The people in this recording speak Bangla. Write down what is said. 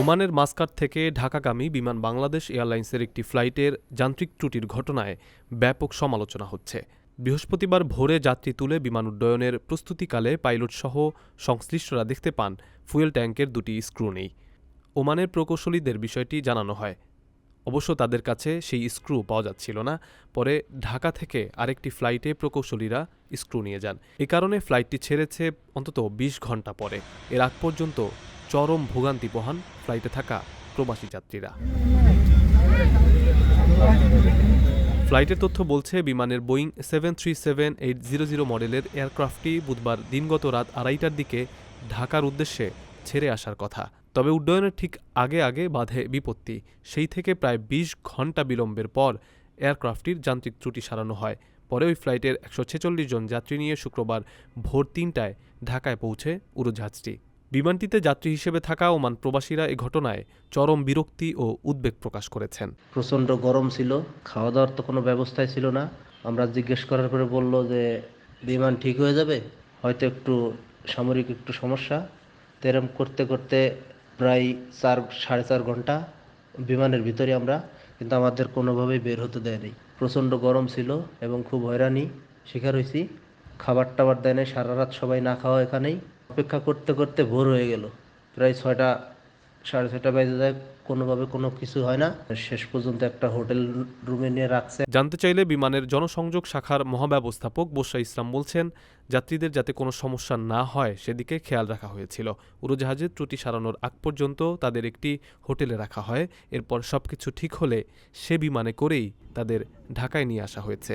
ওমানের মাস্কাট থেকে ঢাকাগামী বিমান বাংলাদেশ এয়ারলাইন্সের একটি ফ্লাইটের যান্ত্রিক ত্রুটির ঘটনায় ব্যাপক সমালোচনা হচ্ছে। বৃহস্পতিবার ভোরে যাত্রী তুলে বিমান উড্ডয়নের প্রস্তুতিকালে পাইলটসহ সংশ্লিষ্টরা দেখতে পান ফুয়েল ট্যাঙ্কের দুটি স্ক্রু নেই। ওমানের প্রকৌশলীদের বিষয়টি জানানো হয়। অবশ্য তাদের কাছে সেই স্ক্রু পাওয়া যাচ্ছিল না। পরে ঢাকা থেকে আরেকটি ফ্লাইটে প্রকৌশলীরা স্ক্রু নিয়ে যান। এ কারণে ফ্লাইটটি ছেড়েছে অন্তত ২০ ঘণ্টা পরে। এর আগ পর্যন্ত চরম ভোগান্তি পোহান ফ্লাইটে থাকা প্রবাসী যাত্রীরা। ফ্লাইটের তথ্য বলছে, বিমানের Boeing seven three seven eight zero zero মডেলের এয়ারক্রাফটটি বুধবার দিনগত রাত আড়াইটার দিকে ঢাকার উদ্দেশ্যে ছেড়ে আসার কথা। তবে উড্ডয়নের ঠিক আগে আগে বাধে বিপত্তি। সেই থেকে প্রায় ২০ ঘণ্টা বিলম্বের পর এয়ারক্রাফটটির যান্ত্রিক ত্রুটি সারানো হয়। পরে ওই ফ্লাইটের একশো ছেচল্লিশ জন যাত্রী নিয়ে শুক্রবার ভোর তিনটায় ঢাকায় পৌঁছে উড়োজাহাজটি। বিমানটিতে যাত্রী হিসেবে থাকা ওমান প্রবাসীরা এ ঘটনায় চরম বিরক্তি ও উদ্বেগ প্রকাশ করেছেন। প্রচণ্ড গরম ছিল খাওয়া দাওয়ার তো কোনো ব্যবস্থাই ছিল না। আমরা জিজ্ঞেস করার পরে বলল যে, বিমান ঠিক হয়ে যাবে? হয়তো একটু সামরিক একটু সমস্যা। তো এরম করতে করতে প্রায় চার, সাড়ে চার ঘণ্টা বিমানের ভিতরে আমরা, কিন্তু আমাদের কোনোভাবেই বের হতে দেয়নি প্রচণ্ড গরম ছিল এবং খুব হয়রানি, শিকার হয়েছি খাবার টাবার দেয় নাই, সারা রাত সবাই না খাওয়া এখানেই। অপেক্ষা করতে করতে ভোর হয়ে গেল। প্রায় ছয়টা, সাড়ে ছয়টা বেজে যায়, কোনোভাবে কোনো কিছু হয় না। শেষ পর্যন্ত একটা হোটেল রুমে নিয়ে রাখছে। জানতে চাইলে বিমানের জনসংযোগ শাখার মহাব্যবস্থাপক বোসা ইসলাম বলছেন, যাত্রীদের যাতে কোনো সমস্যা না হয়, সেদিকে খেয়াল রাখা হয়েছিল। উড়োজাহাজের ত্রুটি সারানোর আগ পর্যন্ত তাদের একটি হোটেলে রাখা হয়। এরপর সব কিছু ঠিক হলে সে বিমানে করেই তাদের ঢাকায় নিয়ে আসা হয়েছে।